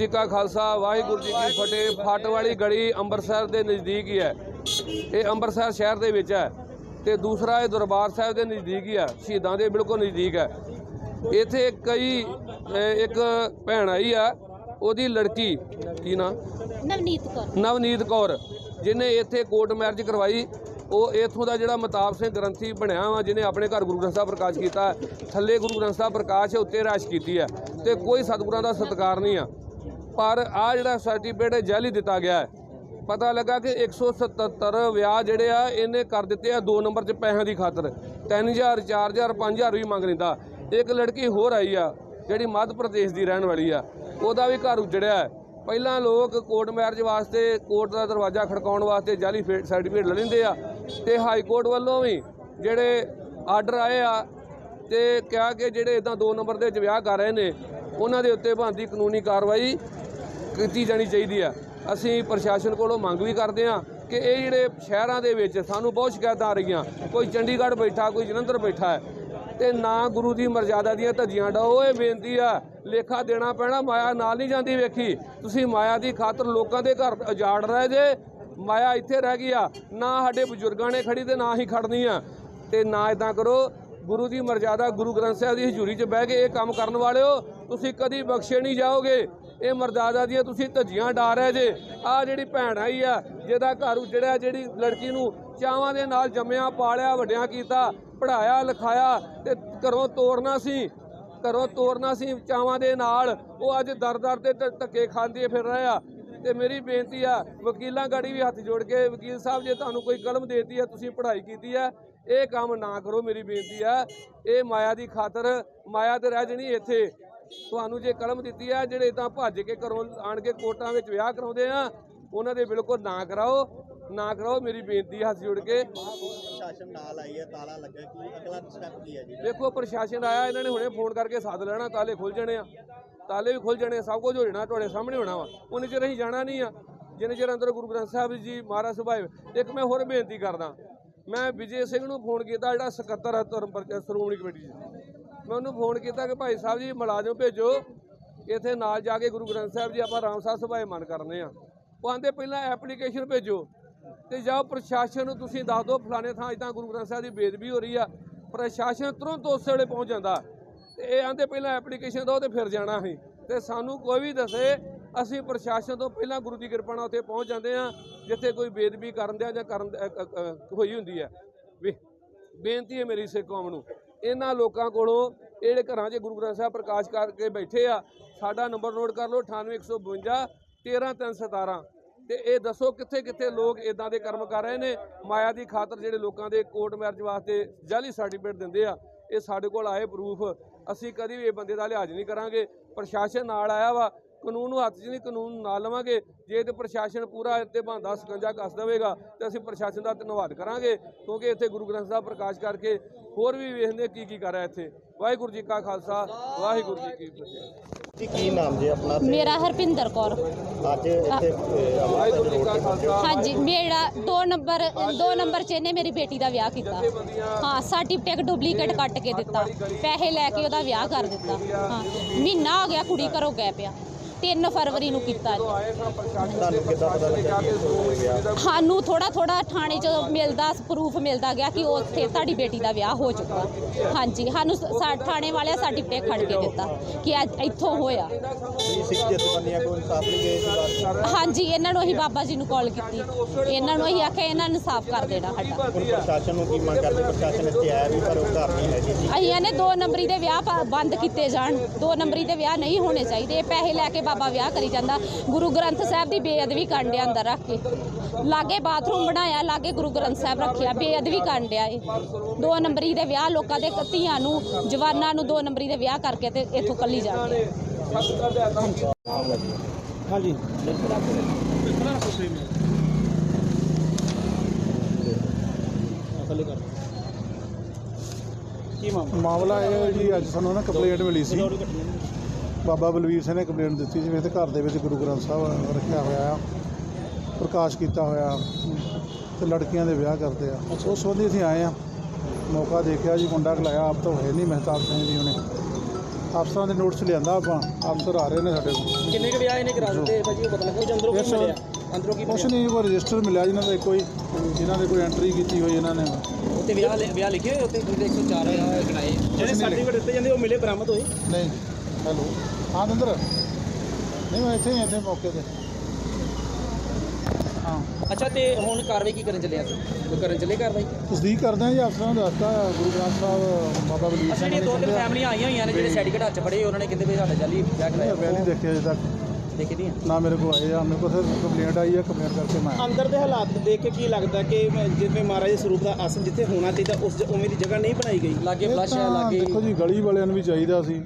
ਜੀ ਕਾ ਖਾਲਸਾ ਵਾਹਿਗੁਰੂ ਜੀ ਕੀ ਫਤਿਹ। ਫੱਟ ਵਾਲੀ ਗਲੀ ਅੰਮ੍ਰਿਤਸਰ ਦੇ ਨਜ਼ਦੀਕ ਹੀ ਹੈ। ਇਹ ਅੰਮ੍ਰਿਤਸਰ ਸ਼ਹਿਰ ਦੇ ਵਿੱਚ ਹੈ ਤੇ ਦੂਸਰਾ ਇਹ ਦਰਬਾਰ ਸਾਹਿਬ ਦੇ ਨਜ਼ਦੀਕ ਹੀ ਹੈ। ਸ਼ਹੀਦਾਂ ਦੇ ਬਿਲਕੁਲ ਨਜ਼ਦੀਕ ਹੈ। ਇੱਥੇ ਕਈ ਇੱਕ ਭੈਣ ਆਈ ਆ ਉਹਦੀ ਲੜਕੀ ਕੀ ਨਾਂ? ਨਵਨੀਤ ਕੌਰ। ਨਵਨੀਤ ਕੌਰ ਜਿਹਨੇ ਇੱਥੇ ਕੋਰਟ ਮੈਰਿਜ ਕਰਵਾਈ। ਉਹ ਇਥੋਂ ਦਾ ਜਿਹੜਾ ਮਤਾਬ ਸਿੰਘ ਗ੍ਰੰਥੀ ਬਣਿਆ ਵਾ ਜਿਹਨੇ ਆਪਣੇ ਘਰ ਗੁਰੂ ਗ੍ਰੰਥ ਸਾਹਿਬ ਪ੍ਰਕਾਸ਼ ਕੀਤਾ ਥੱਲੇ ਗੁਰੂ ਗ੍ਰੰਥ ਸਾਹਿਬ ਪ੍ਰਕਾਸ਼ ਉੱਤੇ ਰਾਸ਼ ਕੀਤੀ ਹੈ। ਤੇ ਕੋਈ ਸਤਿਗੁਰਾਂ ਦਾ ਸਤਿਕਾਰ ਨਹੀਂ ਆ। ਪਰ ਆ ਜਿਹੜਾ ਸਰਟੀਫਿਕੇਟ ਹੈ, ਜਾਲੀ ਦਿੱਤਾ ਗਿਆ ਹੈ। ਪਤਾ ਲੱਗਾ ਕਿ 177 ਵਿਆਹ ਜਿਹੜੇ ਆ, ਇਹਨੇ ਕਰ ਦਿੱਤੇ ਆ ਦੋ ਨੰਬਰ 'ਚ ਪੈਸਿਆਂ ਦੀ ਖਾਤਰ। 3000 4000 5000 ਵੀ ਮੰਗ ਲੈਂਦਾ। ਇੱਕ ਲੜਕੀ ਹੋਰ ਆਈ ਆ, ਜਿਹੜੀ ਮੱਧ ਪ੍ਰਦੇਸ਼ ਦੀ ਰਹਿਣ ਵਾਲੀ ਆ। ਉਹਦਾ ਵੀ ਘਰ ਉਜੜਿਆ ਹੈ। ਪਹਿਲਾਂ ਲੋਕ ਕੋਰਟ ਮੈਰਿਜ ਵਾਸਤੇ, ਕੋਰਟ ਦਾ ਦਰਵਾਜ਼ਾ ਖੜਕਾਉਣ ਵਾਸਤੇ ਜਾਲੀ ਸਰਟੀਫਿਕੇਟ ਲੈ ਲੈਂਦੇ ਆ ਤੇ ਹਾਈ ਕੋਰਟ ਵੱਲੋਂ ਵੀ ਜਿਹੜੇ ਆਰਡਰ ਆਏ ਆ ਤੇ ਕਿਹਾ ਕਿ ਜਿਹੜੇ ਇਦਾਂ ਦੋ ਨੰਬਰ ਦੇ ਵਿੱਚ ਵਿਆਹ ਕਰ ਰਹੇ ਨੇ, ਉਹਨਾਂ ਦੇ ਉੱਤੇ ਬਣਦੀ ਕਾਨੂੰਨੀ ਕਾਰਵਾਈ ਕੀਤੀ ਜਾਣੀ ਚਾਹੀਦੀ ਆ। ਅਸੀਂ ਪ੍ਰਸ਼ਾਸਨ ਕੋਲੋਂ ਮੰਗ ਵੀ ਕਰਦੇ ਆ ਕਿ ਇਹ ਜਿਹੜੇ ਸ਼ਹਿਰਾਂ ਦੇ ਵਿੱਚ ਸਾਨੂੰ ਬਹੁਤ ਸ਼ਿਕਾਇਤਾਂ ਆ ਰਹੀਆਂ। ਕੋਈ ਚੰਡੀਗੜ੍ਹ ਬੈਠਾ, ਕੋਈ ਜਲੰਧਰ ਬੈਠਾ ਹੈ, ਤੇ ਨਾ ਗੁਰੂ ਦੀ ਮਰਜ਼ਾਦਾ ਦੀਆਂ ਧੱਜੀਆਂ ਡਾਓ। ਇਹ ਬੇਨਤੀ ਆ, ਲੇਖਾ ਦੇਣਾ ਪੈਣਾ, ਮਾਇਆ ਨਾਲ ਨਹੀਂ ਜਾਂਦੀ ਵੇਖੀ। ਤੁਸੀਂ ਮਾਇਆ ਦੀ ਖਾਤਰ ਲੋਕਾਂ ਦੇ ਘਰ ਉਜਾੜ ਰਹੇ ਜੇ, ਮਾਇਆ ਇੱਥੇ ਰਹਿ ਗਈ ਆ। ਨਾ ਸਾਡੇ ਬਜ਼ੁਰਗਾਂ ਨੇ ਖੜੀ ਤੇ ਨਾ ਹੀ ਖੜਨੀ ਆ। ਤੇ ਨਾ ਇਦਾਂ ਕਰੋ, ਗੁਰੂ ਦੀ ਮਰਜ਼ਾਦਾ ਗੁਰੂ ਗ੍ਰੰਥ ਸਾਹਿਬ ਦੀ ਹਜ਼ੂਰੀ 'ਚ ਬਹਿ ਕੇ ਇਹ ਕੰਮ ਕਰਨ ਵਾਲਿਓ, ਤੁਸੀਂ ਕਦੀ ਬਖਸ਼ੇ ਨਹੀਂ ਜਾਓਗੇ। ਇਹ ਮਰਜ਼ਾਦਾ ਦੀਆਂ ਤੁਸੀਂ ਧੱਜੀਆਂ ਡਾ ਰਹੇ ਜੇ। ਆ ਜਿਹੜੀ ਭੈਣ ਆਈ ਆ, ਜਿਹਦਾ ਘਰ ਉਜੜਿਆ, ਜਿਹੜੀ ਲੜਕੀ ਨੂੰ ਚਾਵਾਂ ਦੇ ਨਾਲ ਜੰਮਿਆ, ਪਾਲਿਆ, ਵੱਡਿਆਂ ਕੀਤਾ ਪੜਾਇਆ ਲਿਖਾਇਆ ਤੇ ਘਰੋਂ ਤੋਰਨਾ ਸੀ, ਘਰੋਂ ਤੋਰਨਾ ਸੀ ਚਾਵਾਂ ਦੇ ਨਾਲ। ਉਹ ਅੱਜ ਦਰ-ਦਰ ਤੇ ਧੱਕੇ ਖਾਂਦੇ ਫਿਰ ਰਿਹਾ ਆ। ਤੇ ਮੇਰੀ ਬੇਨਤੀ ਆ, ਵਕੀਲਾਂ ਗਾੜੀ ਵੀ ਹੱਥ ਜੋੜ ਕੇ, ਵਕੀਲ ਸਾਹਿਬ, ਜੇ ਤੁਹਾਨੂੰ ਕੋਈ ਕਲਮ ਦੇਤੀ ਹੈ ਤੁਸੀਂ ਪੜ੍ਹਾਈ ਕੀਤੀ ਹੈ ਇਹ ਕੰਮ ਨਾ ਕਰੋ ਮੇਰੀ ਬੇਨਤੀ ਆ। ਇਹ ਮਾਇਆ ਦੀ ਖਾਤਰ, ਮਾਇਆ ਤੇ ਰਹਿ ਜਣੀ ਇੱਥੇ। ਤੁਹਾਨੂੰ ਜੇ ਕਲਮ ਦਿੱਤੀ ਆ ਜਿਹੜੇ ਤਾਂ ਭੱਜ ਕੇ ਘਰੋਂ ਆਣ ਕੇ ਕੋਰਟਾਂ ਵਿੱਚ ਵਿਆਹ ਕਰਾਉਂਦੇ ਆ ਉਹਨਾਂ ਦੇ ਬਿਲਕੁਲ ਨਾ ਕਰਾਓ ਨਾ ਕਰਾਓ ਮੇਰੀ ਬੇਨਤੀ ਹੱਥ ਜੋੜ ਕੇ। ਪ੍ਰਸ਼ਾਸਨ ਨਾਲ ਆਈ ਹੈ ਤਾਲਾ ਲੱਗਾ ਕੀ ਅਗਲਾ ਸਟੈਪ ਕੀ ਹੈ ਜੀ? ਦੇਖੋ ਪ੍ਰਸ਼ਾਸਨ ਆਇਆ ਇਹਨਾਂ ਨੇ ਹੁਣੇ ਫੋਨ ਕਰਕੇ ਸੱਦ ਲੈਣਾ ਤਾਲੇ ਖੁੱਲ ਜਾਣੇ ਆ। ਤਾਲੇ ਵੀ ਖੁੱਲ ਜਾਣੇ ਸਭ ਕੁਝ ਹੋ ਜਾਣਾ ਤੁਹਾਡੇ ਸਾਹਮਣੇ ਹੋਣਾ ਵਾ। ਉਹਨੇ ਚਿਰ ਅਸੀਂ ਜਾਣਾ ਨਹੀਂ ਆ। ਜਿੰਨੇ ਚਿਰ ਅੰਦਰ ਗੁਰੂ ਗ੍ਰੰਥ ਸਾਹਿਬ ਜੀ ਮਹਾਰਾਜ ਸੁਭਾਏ ਇੱਕ ਮੈਂ ਹੋਰ ਬੇਨਤੀ ਕਰਦਾ ਮੈਂ ਵਿਜੇ ਸਿੰਘ ਨੂੰ ਫੋਨ ਕੀਤਾ ਜਿਹੜਾ ਸਕੱਤਰ ਹੈ ਧਰਮ ਸ਼੍ਰੋਮਣੀ ਕਮੇਟੀ ਦਾ ਮੈਂ ਉਹਨੂੰ ਫੋਨ ਕੀਤਾ ਕਿ ਭਾਈ ਸਾਹਿਬ ਜੀ ਮੁਲਾਜ਼ਮ ਭੇਜੋ। ਇੱਥੇ ਨਾਲ ਜਾ ਕੇ ਗੁਰੂ ਗ੍ਰੰਥ ਸਾਹਿਬ ਜੀ ਆਪਾਂ ਰਾਮਸਾ ਸਭਾਏ ਮਨ ਕਰਨੇ ਆ। ਉਹ ਆਂਦੇ ਪਹਿਲਾਂ ਐਪਲੀਕੇਸ਼ਨ ਭੇਜੋ। ਤੇ ਜਾਓ ਪ੍ਰਸ਼ਾਸਨ ਨੂੰ ਤੁਸੀਂ ਦੱਸ ਦਿਓ, ਫਲਾਣੇ ਥਾਂ ਇਦਾਂ ਗੁਰੂ ਗ੍ਰੰਥ ਸਾਹਿਬ ਦੀ ਬੇਦਬੀ ਹੋ ਰਹੀ ਆ। ਪ੍ਰਸ਼ਾਸਨ ਤੁਰੰਤ ਉਸ ਵੇਲੇ ਪਹੁੰਚ ਜਾਂਦਾ। ਤੇ ਇਹ ਆਂਦੇ ਪਹਿਲਾਂ ਐਪਲੀਕੇਸ਼ਨ ਦਿਓ ਤੇ ਫਿਰ ਜਾਣਾ ਅਸੀਂ। ਤੇ ਸਾਨੂੰ ਕੋਈ ਵੀ ਦੱਸੇ, ਅਸੀਂ ਪ੍ਰਸ਼ਾਸਨ ਤੋਂ ਪਹਿਲਾਂ ਗੁਰੂ ਦੀ ਕਿਰਪਾ ਨਾਲ ਉੱਥੇ ਪਹੁੰਚ ਜਾਂਦੇ ਆ, ਜਿੱਥੇ ਕੋਈ ਬੇਦਬੀ ਕਰਨ ਦਿਆ ਜਾਂ ਕਰਨ ਹੋਈ ਹੁੰਦੀ ਹੈ ਵੀ ਬੇਨਤੀ ਹੈ ਮੇਰੀ ਸਿੱਖ ਕੌਮ ਨੂੰ। ਇਹਨਾਂ ਲੋਕਾਂ ਕੋਲੋਂ ਇਹ ਜਿਹੜੇ ਘਰਾਂ 'ਚ ਗੁਰੂ ਗ੍ਰੰਥ ਸਾਹਿਬ ਪ੍ਰਕਾਸ਼ ਕਰਕੇ ਬੈਠੇ ਆ। ਸਾਡਾ ਨੰਬਰ ਨੋਟ ਕਰ ਲਓ 98152 13317 ਤੇ ਇਹ ਦੱਸੋ ਕਿੱਥੇ ਕਿੱਥੇ ਲੋਕ ਇਦਾਂ ਦੇ ਕਰਮ ਕਰ ਰਹੇ ਨੇ? ਮਾਇਆ ਦੀ ਖਾਤਰ ਜਿਹੜੇ ਲੋਕਾਂ ਦੇ ਕੋਰਟ ਮੈਰਿਜ ਵਾਸਤੇ ਜਾਲੀ ਸਰਟੀਫਿਕੇਟ ਦਿੰਦੇ ਆ, ਇਹ ਸਾਡੇ ਕੋਲ ਆਏ ਪ੍ਰੂਫ ਅਸੀਂ ਕਦੀ ਵੀ ਇਹ ਬੰਦੇ ਦਾ ਲਿਹਾਜ਼ ਨਹੀਂ ਕਰਾਂਗੇ। ਪ੍ਰਸ਼ਾਸਨ ਨਾਲ ਆਇਆ ਵਾ ਕਾਨੂੰਨ ਨੂੰ ਹੱਥ 'ਚ ਨਹੀਂ ਕਾਨੂੰਨ ਨਾਲ ਲਵਾਂਗੇ। ਜੇ ਤੇ ਪ੍ਰਸ਼ਾਸਨ ਪੂਰਾ ਇੱਥੇ ਬੰਦਾ ਸਕੰਜਾ ਕੱਸ ਦੇਵੇਗਾ ਤੇ ਅਸੀਂ ਪ੍ਰਸ਼ਾਸਨ ਦਾ ਧੰਨਵਾਦ ਕਰਾਂਗੇ ਕਿਉਂਕਿ ਇੱਥੇ ਗੁਰੂ ਗ੍ਰੰਥ ਸਾਹਿਬ ਪ੍ਰਕਾਸ਼ ਕਰਕੇ ਹੋਰ ਵੀ ਵੇਖਦੇ ਕੀ ਕੀ ਕਰ ਰਿਹਾ ਇੱਥੇ। ਵਾਹਿਗੁਰੂ ਜੀ ਕਾ ਖਾਲਸਾ ਵਾਹਿਗੁਰੂ ਜੀ ਕੀ ਫਤਿਹ। ਜੀ ਕੀ ਨਾਮ ਜੀ ਆਪਣਾ? ਮੇਰਾ ਹਰਪਿੰਦਰ ਕੌਰ। ਅੱਜ ਇੱਥੇ ਵਾਹਿਗੁਰੂ ਜੀ ਕਾ। ਖਾਲਸਾ। ਹਾਂਜੀ ਮੇਰਾ 2 ਨੰਬਰ 2 ਨੰਬਰ 'ਚ ਇਹਨੇ ਮੇਰੀ ਬੇਟੀ ਦਾ ਵਿਆਹ ਕੀਤਾ। ਹਾਂ ਸਰਟੀਫਿਕੇਟ ਡੁਪਲੀਕੇਟ ਕੱਟ ਕੇ ਦਿੱਤਾ। ਪੈਸੇ ਲੈ ਕੇ ਉਹਦਾ ਵਿਆਹ ਕਰ ਦਿੱਤਾ। ਹਾਂ ਮਹੀਨਾ ਹੋ ਗਿਆ ਕੁੜੀ ਘਰੋਂ ਗਏ ਪਿਆ। 3 ਫਰਵਰੀ ਨੂੰ ਕੀਤਾ ਜੀ। ਤੁਹਾਨੂੰ ਕਿੱਦਾਂ ਪਤਾ ਲੱਗਾ ਕਿ ਸਾਨੂੰ ਥੋੜਾ ਥੋੜਾ ਥਾਣੇ 'ਚ ਮਿਲਦਾ ਪ੍ਰੂਫ ਮਿਲਦਾ ਗਿਆ ਕਿ ਉੱਥੇ ਤੁਹਾਡੀ ਬੇਟੀ ਦਾ ਵਿਆਹ ਹੋ ਚੁੱਕਾ। ਹਾਂਜੀ ਸਾਨੂੰ ਸਾ- ਥਾਣੇ ਵਾਲਿਆਂ ਸਰਟੀਫਿਕੇਟ ਖੜ ਕੇ ਦਿੱਤਾ ਕਿ ਅੱਜ ਇੱਥੋਂ ਹੋਇਆ। ਕੀ ਸਿੱਖ ਜਥੇਬੰਦੀਆਂ ਕੋਲ ਇਨਸਾਫ ਲਈ ਗਏ ਸੀ ਬਾਅਦ ਹਾਂਜੀ ਇਹਨਾਂ ਨੂੰ ਅਸੀਂ ਬਾਬਾ ਜੀ ਨੂੰ ਕਾਲ ਕੀਤੀ। ਇਹਨਾਂ ਨੂੰ ਅਸੀਂ ਆਖਿਆ ਇਹਨਾਂ ਨੂੰ ਸਾਫ਼ ਕਰ ਦੇਣਾ ਸਾਡਾ। ਹੁਣ ਪ੍ਰਸ਼ਾਸਨ ਨੂੰ ਕੀ ਮੰਗ ਕਰਦੇ? ਪ੍ਰਸ਼ਾਸਨ ਇੱਥੇ ਆਇਆ ਵੀ ਪਰ ਉਹ ਘਰ ਨਹੀਂ ਹੈ ਜੀ। ਅਸੀਂ ਇਹਨੇ ਦੋ ਨੰਬਰੀ ਦੇ ਵਿਆਹ ਪ- ਬੰਦ ਕੀਤੇ ਜਾਣ। ਦੋ ਨੰਬਰੀ ਦੇ ਵਿਆਹ ਨਹੀਂ ਹੋਣੇ ਚਾਹੀਦੇ। ਇਹ ਪੈਸੇ ਲੈ ਕੇ ਬਾਬਾ ਵਿਆਹ ਕਰੀ ਜਾਂਦਾ। ਗੁਰੂ ਗ੍ਰੰਥ ਸਾਹਿਬ ਦੀ ਬੇਅਦਬੀ ਕਰਨ ਡਿਆ ਅੰਦਰ ਰੱਖ ਕੇ। ਲਾਗੇ ਬਾਥਰੂਮ ਬਣਾਇਆ ਲਾਗੇ ਗੁਰੂ ਗ੍ਰੰਥ ਸਾਹਿਬ ਰੱਖਿਆ ਬੇਅਦਬੀ ਕਰਨ ਡਿਆ ਇਹ। ਦੋ ਨੰਬਰੀ ਦੇ ਵਿਆਹ ਲੋਕਾਂ ਦੇ ਧੀਆਂ ਨੂੰ ਜਵਾਨਾਂ ਨੂੰ ਦੋ ਨੰਬਰੀ ਦੇ ਵਿਆਹ ਕਰਕੇ ਤੇ ਇੱਥੋਂ ਕੱਲੀ ਜਾਂਦੇ ਹਾਂਜੀ ਕੀ। ਮਾਮਲਾ ਮਾਮਲਾ ਇਹ ਹੈ ਜੀ ਅੱਜ ਸਾਨੂੰ ਨਾ ਕੰਪਲੇਂਟ ਮਿਲੀ ਸੀ। ਬਾਬਾ ਬਲਵੀਰ ਸਿੰਘ ਨੇ ਕੰਪਲੇਂਟ ਦਿੱਤੀ ਸੀ ਵੀ ਇਹਦੇ ਘਰ ਦੇ ਵਿੱਚ ਗੁਰੂ ਗ੍ਰੰਥ ਸਾਹਿਬ ਰੱਖਿਆ ਹੋਇਆ ਆ ਪ੍ਰਕਾਸ਼ ਕੀਤਾ ਹੋਇਆ ਤੇ ਲੜਕੀਆਂ ਦੇ ਵਿਆਹ ਕਰਦੇ ਆ। ਉਸ ਸੰਬੰਧੀ ਅਸੀਂ ਆਏ ਆ। ਮੌਕਾ ਦੇਖਿਆ ਜੀ ਮੁੰਡਾ ਖਲਾਇਆ ਆਪ ਤਾਂ ਹੋਏ ਨਹੀਂ ਮਹਿਤਾਬ ਸਿੰਘ ਜੀ ਉਹਨੇ। ਅਫਸਰਾਂ ਦੇ ਨੋਟਿਸ ਲਿਆਂਦਾ ਆਪਾਂ ਅਫਸਰ ਆ ਰਹੇ ਨੇ ਸਾਡੇ ਕੋਲ। ਕਿੰਨੇ ਕੁ ਵਿਆਹ ਇਹਨੇ ਕਰਾ ਦਿੱਤੇ? ਭਾਜੀ ਉਹ ਪਤਾ ਲੱਗਾ ਅੰਦਰੋਂ ਕੀ ਮਿਲਿਆ? ਅੰਦਰੋਂ ਕੀ ਕੁਛ ਨਹੀਂ ਕੋਈ ਰਜਿਸਟਰ ਮਿਲਿਆ ਜਿਨ੍ਹਾਂ ਦਾ ਕੋਈ ਜਿਨ੍ਹਾਂ ਦੇ ਕੋਈ ਐਂਟਰੀ ਕੀਤੀ ਹੋਈ ਇਹਨਾਂ ਨੇ। ਉੱਤੇ ਵਿਆਹ ਵਿਆਹ ਲਿਖੇ ਹੋਏ ਉੱਤੇ 104 ਵਿਆਹ ਗਣਾਏ ਜਿਹੜੇ ਸਰਟੀਫਿਕੇਟ ਦਿੱਤੇ ਜਾਂਦੇ ਉਹ ਮਿਲੇ ਬਰਾਮਦ ਹੋਏ? ਨਹੀਂ। ਹੈਲੋ। ਹਾਂ ਦੰਦਰ ਨਹੀਂ ਮੈਂ ਇੱਥੇ ਹੀ ਹਾਂ, ਇੱਥੇ ਮੌਕੇ ਤੇ। ਹਾਂ। ਅੱਛਾ ਤੇ ਹੁਣ ਕਾਰਵਾਈ ਕੀ ਕਰਨ ਚੱਲੇ ਅਸੀਂ? ਕੋਈ ਕਰਨ ਚੱਲੇ ਕਾਰਵਾਈ? ਤਸਦੀਕ ਕਰਦੇ ਹਾਂ ਜੀ ਅਫਸਰਾਂ ਨੂੰ ਦੱਸਤਾ ਗੁਰੂ ਗ੍ਰੰਥ ਸਾਹਿਬ ਬਾਬਾ ਬਲਵੀਰ ਅੱਛਾ ਨੇ ਦੋ ਤਿੰਨ ਆ, ਫੈਮਲੀਆਂ ਆਈਆਂ ਹੋਈਆਂ ਨੇ ਜਿਹੜੇ ਸਰਟੀਫਿਕੇਟ ਹੱਥ 'ਚ ਫੜੇ ਉਹਨਾਂ ਨੇ ਕਹਿੰਦੇ ਵੀ ਸਾਡਾ ਜਾਲੀ ਮੈਂ ਨਹੀਂ ਕਰਾਇਆ ਦੇਖਿਆ ਅਜੇ ਤੱਕ। ਦੇਖੀ ਦੀਆਂ? ਨਾ ਮੇਰੇ ਕੋਲ ਆਏ ਆ ਮੇਰੇ ਕੋਲ ਸਿਰਫ ਕੰਪਲੇਂਟ ਆਈ ਹੈ ਕੰਪਲੇਂਟ ਕਰਕੇ ਮੈਂ ਆਇਆ। ਅੰਦਰ ਦੇ ਹਾਲਾਤ ਦੇਖ ਕੇ ਕੀ ਲੱਗਦਾ ਕਿ ਜਿਵੇਂ ਮਹਾਰਾਜ ਦੇ ਸਰੂਪ ਦਾ ਆਸਨ ਜਿੱਥੇ ਹੋਣਾ ਚਾਹੀਦਾ ਉਸ ਜ- ਉਵੇਂ ਦੀ ਜਗ੍ਹਾ ਨਹੀਂ ਬਣਾਈ ਗਈ? ਲਾਗੇ ਇਹ ਫਲਸ਼ ਹੈ ਤਾਂ ਲਾਗੇ ਦੇਖੋ ਜੀ ਗਲੀ ਵਾਲਿਆਂ ਨੂੰ ਵੀ ਚਾਹੀਦਾ ਸੀ।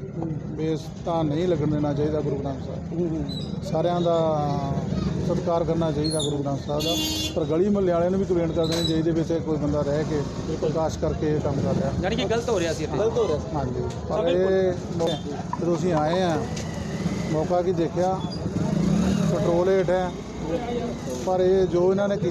ਬੇਸ ਤਾਂ ਨਹੀਂ ਲੱਗਣ ਦੇਣਾ ਚਾਹੀਦਾ ਗੁਰੂ ਗ੍ਰੰਥ ਸਾਹਿਬ। ਸਾਰਿਆਂ ਦਾ ਸਤਿਕਾਰ ਕਰਨਾ ਚਾਹੀਦਾ ਗੁਰੂ ਗ੍ਰੰਥ ਸਾਹਿਬ ਦਾ। ਪਰ ਗਲੀ ਮਹੱਲੇ ਵਾਲਿਆਂ ਨੂੰ ਵੀ ਕੰਪਲੇਂਟ ਕਰ ਦੇਣੀ ਚਾਹੀਦੀ ਵੀ ਇੱਥੇ ਕੋਈ ਬੰਦਾ ਰਹਿ ਕੇ ਪ੍ਰਕਾਸ਼ ਕਰਕੇ ਇਹ ਕੰਮ ਕਰ ਰਿਹਾ। ਯਾਨੀ ਕਿ ਗਲਤ ਹੋ ਰਿਹਾ ਸੀ ਇੱਥੇ। ਗਲਤ ਹੋ ਰਿਹਾ ਹਾਂਜੀ। ਪਰ ਇਹ ਮੌ- ਜਦੋਂ ਅਸੀਂ ਆਏ ਆ ਮੌਕਾ ਕੀ ਦੇਖਿਆ? ਕੰਟਰੋਲ ਹੇਠ ਹੈ। ਪਰ ਇਹ ਜੋ ਇਹਨਾਂ ਨੇ